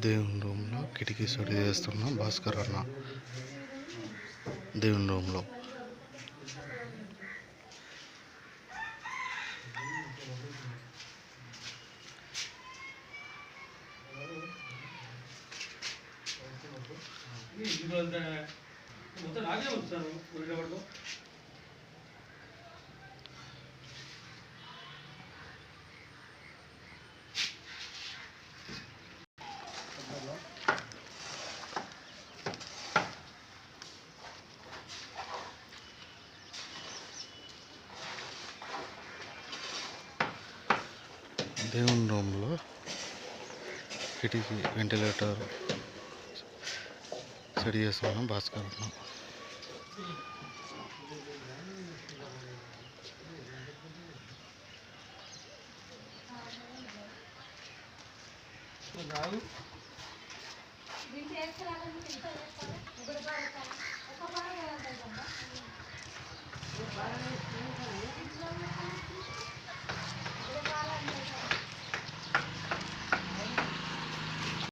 దేవుని రూమ్లో కిటికీ సడి చేస్తున్న భాస్కర్ అన్న దేవుని రూమ్లో. మొత్తం నాకే వస్తారు దేవుని రూమ్లో కిటికీ వెంటిలేటర్ సెట్ చేస్తున్న భాస్కర్ అన్న